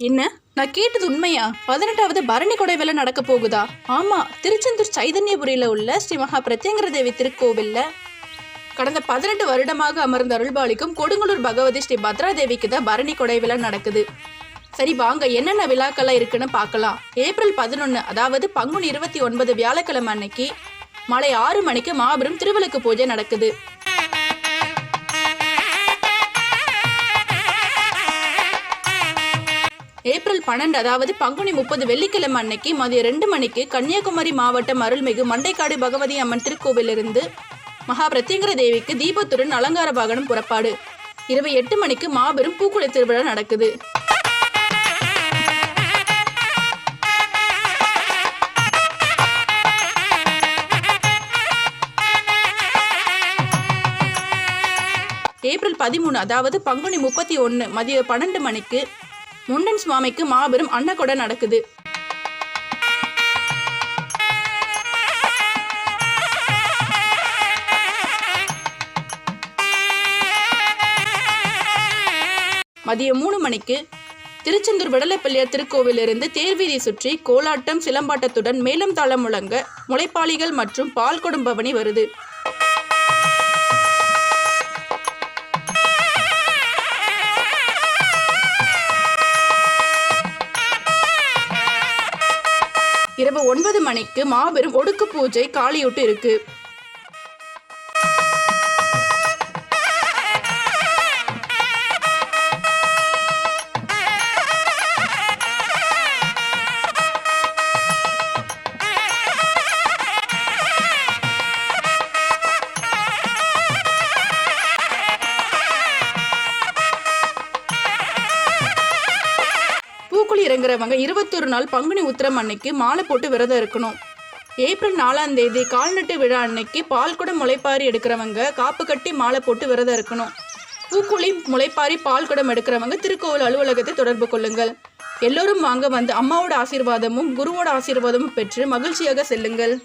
என்ன? நான் கேட்டது உண்மையா? பதினெட்டாவது பரணி கொடை வேலை நடக்க போகுதா? ஆமா திருச்செந்தூர் சைதன்யபுரியில உள்ள ஸ்ரீ மகா பிரத்யங்கர தேவி திருக்கோவில்ல. கடந்த பதினெட்டு வருடமாக அமர்ந்த அருள்பாலிக்கும் கொடுங்கலூர் பகவதி ஸ்ரீ பத்ரா தேவிக்கு தான் பரணி கொடை விழா நடக்குது. சரி வாங்க என்னென்ன விழாக்கள்லாம் இருக்குன்னு பார்க்கலாம். ஏப்ரல் பதினொன்று அதாவது பங்குனி இருபத்தி ஒன்பது வியாழக்கிழமை அன்னைக்கு மாலை ஆறு மணிக்கு மாபெரும் திருவிளக்கு பூஜை நடக்குது. ஏப்ரல் பன்னெண்டு அதாவது பங்குனி முப்பது வெள்ளிக்கிழமை அன்னைக்கு மதியம் ரெண்டு மணிக்கு கன்னியாகுமரி மாவட்டம் அருள்மிகு மண்டைக்காடு பகவதி அம்மன் திருக்கோவிலிருந்து மகா பிரத்யங்கர தேவிக்கு தீபத்துடன் அலங்கார வாகனம் புறப்பாடு. இரவு எட்டு மணிக்கு மாபெரும் பூக்குளை திருவிழா நடக்குது. ஏப்ரல் பதிமூணு அதாவது பங்குனி முப்பத்தி ஒன்று மதியம் பன்னெண்டு மணிக்கு முண்டன் சுவாமிக்கு மாபெரும் அன்னக்கொடை நடக்குது. மதியம் மூணு மணிக்கு திருச்செந்தூர் விடலைப்பள்ளியார் திருக்கோவிலிருந்து தேர்வீதி சுற்றி கோலாட்டம் சிலம்பாட்டத்துடன் மேலம் தாளம் முழங்க முளைப்பாளிகள் மற்றும் பால் கொடும்பவனி வருது. இரவு ஒன்பது மணிக்கு மாபெரும் ஒடுக்கு பூஜை காளியூட்டு இருக்கு பூக்குழி இறங்குறவங்க இருபத்தொரு நாள் பங்குனி உத்திரம் அன்னைக்கு மாலை போட்டு விரதம் இருக்கணும். ஏப்ரல் நாலாம் தேதி கால்நட்டு விழா அன்னைக்கு பால் குடம் முளைப்பாரி எடுக்கிறவங்க காப்பு கட்டி மாலை போட்டு விரதம் இருக்கணும். பூக்குழி முளைப்பாரி பால்குடம் எடுக்கிறவங்க திருக்கோவில் அலுவலகத்தை தொடர்பு கொள்ளுங்கள். எல்லோரும் வாங்க வந்து அம்மாவோட ஆசீர்வாதமும் குருவோட ஆசீர்வாதமும் பெற்று மகிழ்ச்சியாக செல்லுங்கள்.